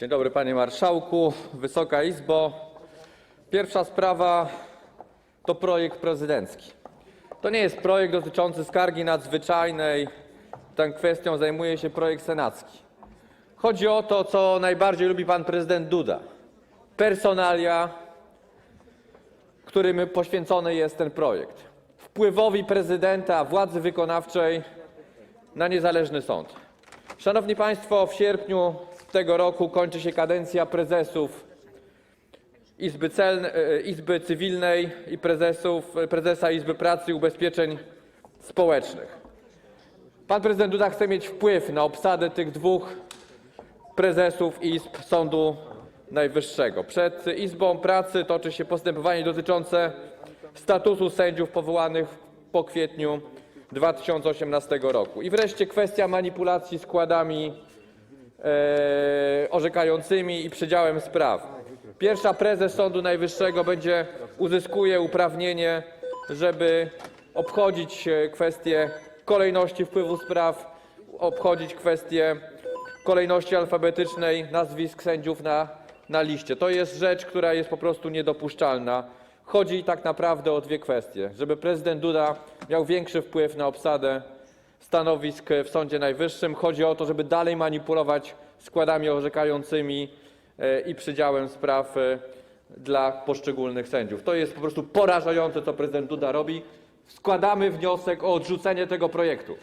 Dzień dobry, panie marszałku, Wysoka Izbo. Pierwsza sprawa to projekt prezydencki. To nie jest projekt dotyczący skargi nadzwyczajnej. Tą kwestią zajmuje się projekt senacki. Chodzi o to, co najbardziej lubi pan prezydent Duda. Personalia, którym poświęcony jest ten projekt. Wpływowi prezydenta, władzy wykonawczej na niezależny sąd. Szanowni Państwo, w sierpniu tego roku kończy się kadencja prezesów Izby, e, Cywilnej i prezesów, prezesa Izby Pracy i Ubezpieczeń Społecznych. Pan prezydent Duda chce mieć wpływ na obsadę tych dwóch prezesów Izb Sądu Najwyższego. Przed Izbą Pracy toczy się postępowanie dotyczące statusu sędziów powołanych po kwietniu 2018 roku. I wreszcie kwestia manipulacji składami e, orzekającymi i przydziałem spraw. Pierwsza prezes Sądu Najwyższego będzie uzyskuje uprawnienie, żeby obchodzić e, kwestię kolejności wpływu spraw, obchodzić kwestię kolejności alfabetycznej nazwisk sędziów na, na liście. To jest rzecz, która jest po prostu niedopuszczalna. Chodzi tak naprawdę o dwie kwestie. Żeby prezydent Duda miał większy wpływ na obsadę stanowisk w Sądzie Najwyższym. Chodzi o to, żeby dalej manipulować składami orzekającymi e, i przydziałem spraw e, dla poszczególnych sędziów. To jest po prostu porażające, co prezydent Duda robi. Składamy wniosek o odrzucenie tego projektu.